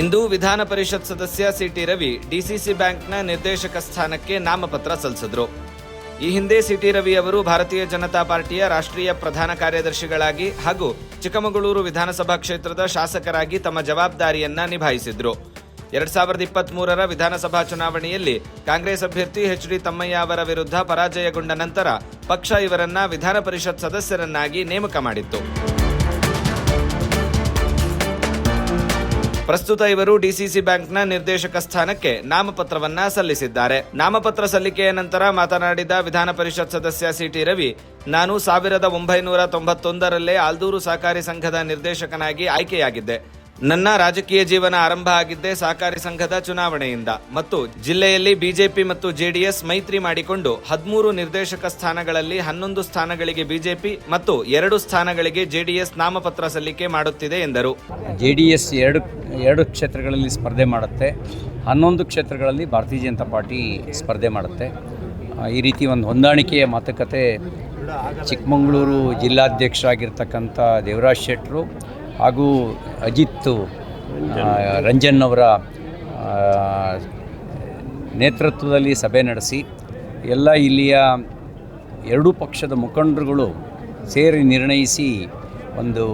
ಇಂದು ವಿಧಾನ ಪರಿಷತ್ ಸದಸ್ಯ city Ravi DCC ಬ್ಯಾಂಕ್ನ ನಿರ್ದೇಶಕ ಸ್ಥಾನಕ್ಕೆ ನಾಮಪತ್ರ ಸಲ್ಲಿಸಿದ್ರು. ಈ ಹಿಂದೆ ಸಿಟಿ ರವಿ ಅವರು ಭಾರತೀಯ ಜನತಾ ಪಾರ್ಟಿಯ ರಾಷ್ಟ್ರೀಯ ಪ್ರಧಾನ ಕಾರ್ಯದರ್ಶಿಗಳಾಗಿ ಹಾಗೂ ಚಿಕ್ಕಮಗಳೂರು ವಿಧಾನಸಭಾ ಕ್ಷೇತ್ರದ ಶಾಸಕರಾಗಿ ತಮ್ಮ ಜವಾಬ್ದಾರಿಯನ್ನ ನಿಭಾಯಿಸಿದ್ರು. ಎರಡ್ ಸಾವಿರದ ಇಪ್ಪತ್ತ್ ಮೂರರ ವಿಧಾನಸಭಾ ಚುನಾವಣೆಯಲ್ಲಿ ಕಾಂಗ್ರೆಸ್ ಅಭ್ಯರ್ಥಿ ಎಚ್ ಡಿ ತಮ್ಮಯ್ಯ ಅವರ ವಿರುದ್ಧ ಪರಾಜಯಗೊಂಡ ನಂತರ ಪಕ್ಷ ಇವರನ್ನ ವಿಧಾನ ಪರಿಷತ್ ಸದಸ್ಯರನ್ನಾಗಿ ನೇಮಕ ಮಾಡಿತ್ತು. ಪ್ರಸ್ತುತ ಇವರು ಡಿಸಿಸಿ ಬ್ಯಾಂಕ್ನ ನಿರ್ದೇಶಕ ಸ್ಥಾನಕ್ಕೆ ನಾಮಪತ್ರವನ್ನ ಸಲ್ಲಿಸಿದ್ದಾರೆ. ನಾಮಪತ್ರ ಸಲ್ಲಿಕೆಯ ನಂತರ ಮಾತನಾಡಿದ ವಿಧಾನ ಪರಿಷತ್ ಸದಸ್ಯ ಸಿಟಿ ರವಿ, ನಾನು ಸಾವಿರದ ಒಂಬೈನೂರ ತೊಂಬತ್ತೊಂದರಲ್ಲೇ ಆಲ್ದೂರು ಸಹಕಾರಿ ಸಂಘದ ನಿರ್ದೇಶಕನಾಗಿ ಆಯ್ಕೆಯಾಗಿದ್ದೆ. ನನ್ನ ರಾಜಕೀಯ ಜೀವನ ಆರಂಭ ಆಗಿದ್ದೇ ಸಹಕಾರಿ ಸಂಘದ ಚುನಾವಣೆಯಿಂದ. ಮತ್ತು ಜಿಲ್ಲೆಯಲ್ಲಿ ಬಿಜೆಪಿ ಮತ್ತು ಜೆಡಿಎಸ್ ಮೈತ್ರಿ ಮಾಡಿಕೊಂಡು ಹದಿಮೂರು ನಿರ್ದೇಶಕ ಸ್ಥಾನಗಳಲ್ಲಿ ಹನ್ನೊಂದು ಸ್ಥಾನಗಳಿಗೆ ಬಿಜೆಪಿ ಮತ್ತು ಎರಡು ಸ್ಥಾನಗಳಿಗೆ ಜೆಡಿಎಸ್ ನಾಮಪತ್ರ ಸಲ್ಲಿಕೆ ಮಾಡುತ್ತಿದೆ ಎಂದರು. ಜೆಡಿಎಸ್ ಎರಡು ಎರಡು ಕ್ಷೇತ್ರಗಳಲ್ಲಿ ಸ್ಪರ್ಧೆ ಮಾಡುತ್ತೆ. ಹನ್ನೊಂದು ಕ್ಷೇತ್ರಗಳಲ್ಲಿ ಭಾರತೀಯ ಜನತಾ ಪಾರ್ಟಿ ಸ್ಪರ್ಧೆ ಮಾಡುತ್ತೆ. ಈ ರೀತಿ ಒಂದು ಹೊಂದಾಣಿಕೆಯ ಮಾತುಕತೆ ಚಿಕ್ಕಮಗಳೂರು ಜಿಲ್ಲಾಧ್ಯಕ್ಷರಾಗಿರ್ತಕ್ಕಂಥ ದೇವರಾಜ್ ಶೆಟ್ಟರು ಹಾಗೂ ಅಜಿತ್ ರಂಜನ್. ಅವರ ನೇತೃತ್ವದಲ್ಲಿ ಸಭೆ ನಡೆಸಿ ಎಲ್ಲ ಇಲ್ಲಿಯ ಎರಡೂ ಪಕ್ಷದ ಮುಖಂಡರುಗಳು ಸೇರಿ ನಿರ್ಣಯಿಸಿ ಒಂದು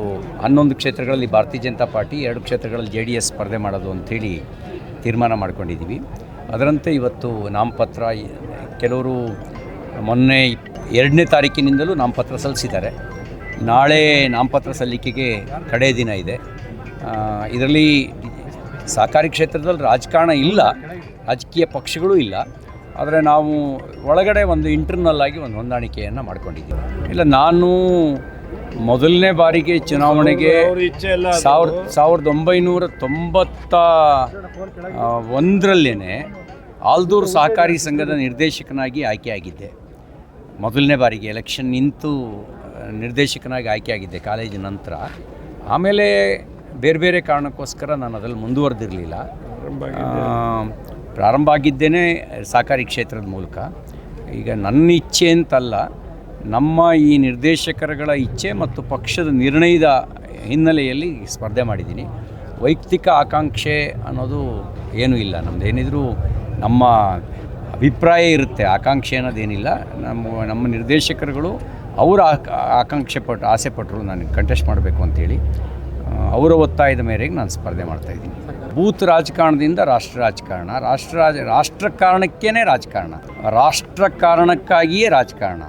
ಹನ್ನೊಂದು ಕ್ಷೇತ್ರಗಳಲ್ಲಿ ಭಾರತೀಯ ಜನತಾ ಪಾರ್ಟಿ ಎರಡು ಕ್ಷೇತ್ರಗಳಲ್ಲಿ ಜೆ ಡಿ ಎಸ್ ಸ್ಪರ್ಧೆ ಮಾಡೋದು ಅಂಥೇಳಿ ತೀರ್ಮಾನ ಮಾಡ್ಕೊಂಡಿದ್ದೀವಿ. ಅದರಂತೆ ಇವತ್ತು ನಾಮಪತ್ರ ಕೆಲವರು ಮೊನ್ನೆ ಎರಡನೇ ತಾರೀಕಿನಿಂದಲೂ ನಾಮಪತ್ರ ಸಲ್ಲಿಸಿದ್ದಾರೆ. ನಾಳೆ ನಾಮಪತ್ರ ಸಲ್ಲಿಕೆಗೆ ಕಡೆ ದಿನ ಇದೆ. ಇದರಲ್ಲಿ ಸಹಕಾರಿ ಕ್ಷೇತ್ರದಲ್ಲಿ ರಾಜಕಾರಣ ಇಲ್ಲ ರಾಜಕೀಯ ಪಕ್ಷಗಳು ಇಲ್ಲ. ಆದರೆ ನಾವು ಒಳಗಡೆ ಒಂದು ಇಂಟರ್ನಲ್ ಆಗಿ ಒಂದು ಹೊಂದಾಣಿಕೆಯನ್ನು ಮಾಡ್ಕೊಂಡಿದ್ದೀವಿ. ಇಲ್ಲ ನಾನು ಮೊದಲನೇ ಬಾರಿಗೆ ಚುನಾವಣೆಗೆ ಸಾವಿರ ಸಾವಿರದ ಒಂಬೈನೂರ ತೊಂಬತ್ತ ಒಂದರಲ್ಲೇ ಆಲ್ದೂರು ಸಹಕಾರಿ ಸಂಘದ ನಿರ್ದೇಶಕನಾಗಿ ಆಯ್ಕೆಯಾಗಿದ್ದೆ ಮೊದಲನೇ ಬಾರಿಗೆ ಎಲೆಕ್ಷನ್ ನಿಂತು ನಿರ್ದೇಶಕನಾಗಿ ಆಯ್ಕೆಯಾಗಿದ್ದೆ ಕಾಲೇಜ್ ನಂತರ. ಆಮೇಲೆ ಬೇರೆ ಬೇರೆ ಕಾರಣಕ್ಕೋಸ್ಕರ ನಾನು ಅದರಲ್ಲಿ ಮುಂದುವರೆದಿರಲಿಲ್ಲ. ಪ್ರಾರಂಭ ಆಗಿದ್ದೇನೆ ಸಹಕಾರಿ ಕ್ಷೇತ್ರದ ಮೂಲಕ. ಈಗ ನನ್ನ ಇಚ್ಛೆ ಅಂತಲ್ಲ ನಮ್ಮ ಈ ನಿರ್ದೇಶಕರುಗಳ ಇಚ್ಛೆ ಮತ್ತು ಪಕ್ಷದ ನಿರ್ಣಯದ ಹಿನ್ನೆಲೆಯಲ್ಲಿ ಸ್ಪರ್ಧೆ ಮಾಡಿದ್ದೀನಿ. ವೈಯಕ್ತಿಕ ಆಕಾಂಕ್ಷೆ ಅನ್ನೋದು ಏನೂ ಇಲ್ಲ. ನಮ್ಮದು ಏನಿದ್ರು ನಮ್ಮ ಅಭಿಪ್ರಾಯ ಇರುತ್ತೆ. ಆಕಾಂಕ್ಷೆ ಅನ್ನೋದೇನಿಲ್ಲ. ನಮ್ಮ ನಮ್ಮ ನಿರ್ದೇಶಕರುಗಳು ಅವರ ಆಕ- ಆಕಾಂಕ್ಷೆ ಪಟ್ಟು ಆಸೆ ಪಟ್ಟರು ನನಗೆ ಕಂಟೆಸ್ಟ್ ಮಾಡಬೇಕು ಅಂತೇಳಿ ಅವರ ಒತ್ತಾಯದ ಮೇರೆಗೆ ನಾನು ಸ್ಪರ್ಧೆ ಮಾಡ್ತಾಯಿದ್ದೀನಿ ಬೂತ್ ರಾಜಕಾರಣದಿಂದ ರಾಷ್ಟ್ರ ರಾಜಕಾರಣ, ರಾಷ್ಟ್ರ ರಾಜ ರಾಷ್ಟ್ರ ಕಾರಣಕ್ಕೇ ರಾಜಕಾರಣ ರಾಷ್ಟ್ರ ಕಾರಣಕ್ಕಾಗಿಯೇ ರಾಜಕಾರಣ.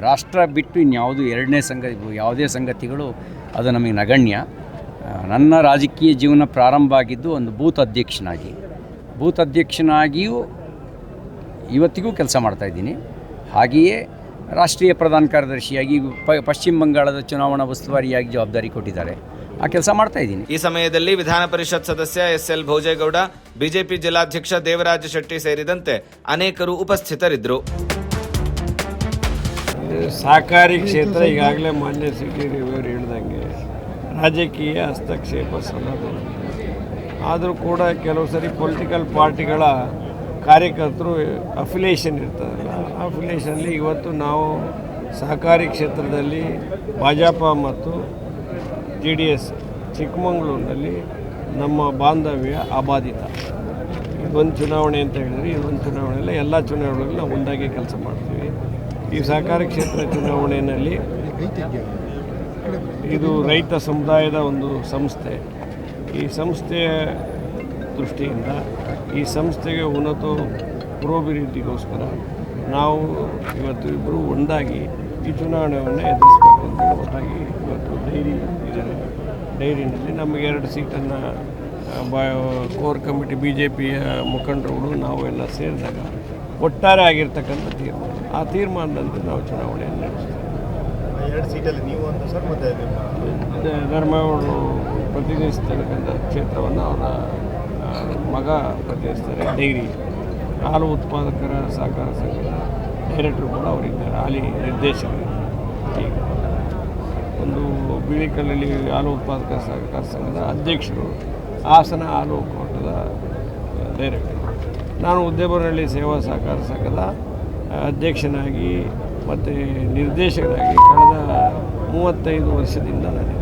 ರಾಷ್ಟ್ರ ಬಿಟ್ಟು ಇನ್ಯಾವುದು ಎರಡನೇ ಸಂಗತಿ ಯಾವುದೇ ಸಂಗತಿಗಳು ಅದು ನಮಗೆ ನಗಣ್ಯ. ನನ್ನ ರಾಜಕೀಯ ಜೀವನ ಪ್ರಾರಂಭ ಆಗಿದ್ದು ಒಂದು ಬೂತ್ ಅಧ್ಯಕ್ಷನಾಗಿ. ಬೂತ್ ಅಧ್ಯಕ್ಷನಾಗಿಯೂ ಇವತ್ತಿಗೂ ಕೆಲಸ ಮಾಡ್ತಾಯಿದ್ದೀನಿ ಹಾಗೆಯೇ ರಾಷ್ಟ್ರೀಯ ಪ್ರಧಾನ ಕಾರ್ಯದರ್ಶಿಯಾಗಿ ಪ ಪಶ್ಚಿಮ ಬಂಗಾಳದ ಚುನಾವಣಾ ಉಸ್ತುವಾರಿಯಾಗಿ ಜವಾಬ್ದಾರಿ ಕೊಟ್ಟಿದ್ದಾರೆ. ಆ ಕೆಲಸ ಮಾಡ್ತಾ ಇದ್ದೀನಿ. ಈ ಸಮಯದಲ್ಲಿ ವಿಧಾನ ಪರಿಷತ್ ಸದಸ್ಯ ಎಸ್ ಎಲ್ ಭೋಜೇಗೌಡ ಬಿಜೆಪಿ ಜಿಲ್ಲಾಧ್ಯಕ್ಷ ದೇವರಾಜ ಶೆಟ್ಟಿ ಸೇರಿದಂತೆ ಅನೇಕರು ಉಪಸ್ಥಿತರಿದ್ದರು. ಸಹಕಾರಿ ಕ್ಷೇತ್ರ ಈಗಾಗಲೇ ಮಾನ್ಯ ಸಿಟಿರಿಯವರು ಹೇಳ್ದಂಗೆ ರಾಜಕೀಯ ಹಸ್ತಕ್ಷೇಪ ಸಲ್ಲದು ಆದರೂ ಕೂಡ ಕೆಲವು ಸರಿ ಪೊಲಿಟಿಕಲ್ ಪಾರ್ಟಿಗಳ ಕಾರ್ಯಕರ್ತರು ಅಫಿಲಿಯೇಷನ್ ಇರ್ತದಲ್ಲ ಅಫಿಲೇಷನಲ್ಲಿ ಇವತ್ತು ನಾವು ಸಹಕಾರಿ ಕ್ಷೇತ್ರದಲ್ಲಿ ಭಾಜಪ ಮತ್ತು ಜೆ ಡಿ ಎಸ್ ಚಿಕ್ಕಮಗಳೂರಿನಲ್ಲಿ ನಮ್ಮ ಬಾಂಧವ್ಯ ಅಬಾಧಿತ. ಇದೊಂದು ಚುನಾವಣೆ ಅಂತ ಹೇಳಿದ್ರೆ ಇದೊಂದು ಚುನಾವಣೆಯಲ್ಲಿ ಎಲ್ಲ ಚುನಾವಣೆಗಳಲ್ಲಿ ನಾವು ಒಂದಾಗಿ ಕೆಲಸ ಮಾಡ್ತೀವಿ. ಈ ಸಹಕಾರಿ ಕ್ಷೇತ್ರ ಚುನಾವಣೆಯಲ್ಲಿ ಇದು ರೈತ ಸಮುದಾಯದ ಒಂದು ಸಂಸ್ಥೆ. ಈ ಸಂಸ್ಥೆಯ ದೃಷ್ಟಿಯಿಂದ ಈ ಸಂಸ್ಥೆಗೆ ಉನ್ನತ ಪುರೋಭಿವೃದ್ಧಿಗೋಸ್ಕರ ನಾವು ಇವತ್ತು ಇಬ್ಬರು ಒಂದಾಗಿ ಈ ಚುನಾವಣೆಯನ್ನು ಎದುರಿಸಬೇಕು ಅಂತ ಒಟ್ಟಾಗಿ ಇವತ್ತು ಡೈರಿ ಇದೆ ಡೈರಿನಲ್ಲಿ ನಮಗೆ ಎರಡು ಸೀಟನ್ನು ಬ ಕೋರ್ ಕಮಿಟಿ ಬಿ ಜೆ ಪಿಯ ಮುಖಂಡರುಗಳು ನಾವು ಎಲ್ಲ ಸೇರಿದಾಗ ಒಟ್ಟಾರೆ ಆಗಿರ್ತಕ್ಕಂಥ ತೀರ್ಮಾನ. ಆ ತೀರ್ಮಾನದಂತೆ ನಾವು ಚುನಾವಣೆಯನ್ನು ನಡೆಸ್ತೀವಿ. ಎರಡು ಸೀಟಲ್ಲಿ ನೀವು ಅಂತ ಸರ್ ಮತ್ತೆ ಧರ್ಮವರು ಪ್ರತಿನಿಧಿಸ್ತಕ್ಕಂಥ ಕ್ಷೇತ್ರವನ್ನು ಅವರ ಮಗ ಪ್ರತಿನಿಧಿಸ್ತಾರೆ ಡೈರಿ ಹಾಲು ಉತ್ಪಾದಕರ ಸಹಕಾರ ಸಂಘದ ಡೈರೆಕ್ಟ್ರು ಕೂಡ ಅವರಿದ್ದಾರೆ. ಹಾಲಿ ನಿರ್ದೇಶಕರು ಒಂದು ಬಿಳಿಕಲ್ಲಲ್ಲಿ ಹಾಲು ಉತ್ಪಾದಕ ಸಹಕಾರ ಸಂಘದ ಅಧ್ಯಕ್ಷರು. ಹಾಸನ ಹಾಲು ಒಕ್ಕೂಟದ ಡೈರೆಕ್ಟರ್ ನಾನು ಉದ್ಯಮನಹಳ್ಳಿ ಸೇವಾ ಸಹಕಾರ ಸಂಘದ ಅಧ್ಯಕ್ಷನಾಗಿ ಮತ್ತು ನಿರ್ದೇಶಕನಾಗಿ ಕಳೆದ ಮೂವತ್ತೈದು ವರ್ಷದಿಂದ ನಾನಿದ್ದೇನೆ